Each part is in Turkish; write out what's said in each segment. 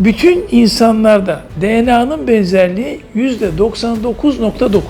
Bütün insanlarda DNA'nın benzerliği %99.9.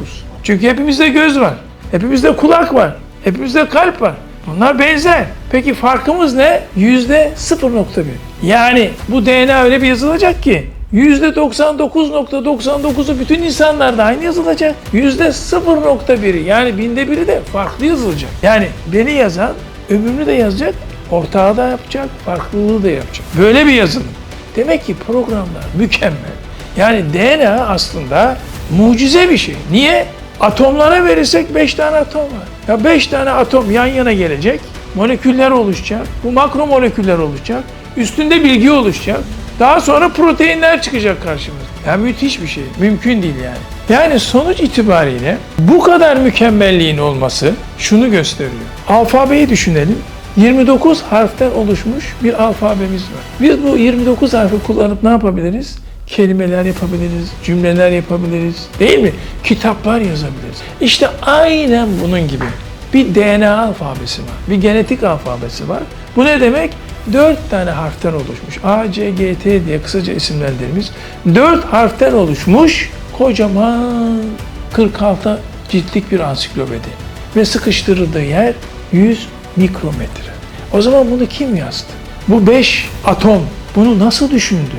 Çünkü hepimizde göz var, hepimizde kulak var, hepimizde kalp var. Bunlar benzer. Peki farkımız ne? %0.1. Yani bu DNA öyle bir yazılacak ki %99.99'u bütün insanlarda aynı yazılacak. %0.1'i yani binde biri de farklı yazılacak. Yani beni yazan öbürünü de yazacak, ortağı da yapacak, farklılığı da yapacak. Böyle bir yazılım. Demek ki programlar mükemmel. Yani DNA aslında mucize bir şey. Niye? Atomlara verirsek 5 tane atom var. Ya 5 tane atom yan yana gelecek, moleküller oluşacak, bu makro moleküller oluşacak, üstünde bilgi oluşacak. Daha sonra proteinler çıkacak karşımıza. Ya müthiş bir şey. Mümkün değil yani. Yani sonuç itibariyle bu kadar mükemmelliğin olması şunu gösteriyor. Alfabeyi düşünelim. 29 harften oluşmuş bir alfabemiz var. Biz bu 29 harfi kullanıp ne yapabiliriz? Kelimeler yapabiliriz, cümleler yapabiliriz, değil mi? Kitaplar yazabiliriz. İşte aynen bunun gibi bir DNA alfabesi var, bir genetik alfabesi var. Bu ne demek? Dört tane harften oluşmuş. A, C, G, T diye kısaca isimlendirdiğimiz dört harften oluşmuş kocaman 46 ciltlik bir ansiklopedi. Ve sıkıştırıldığı yer 100 mikrometre. O zaman bunu kim yazdı? Bu beş atom bunu nasıl düşündü?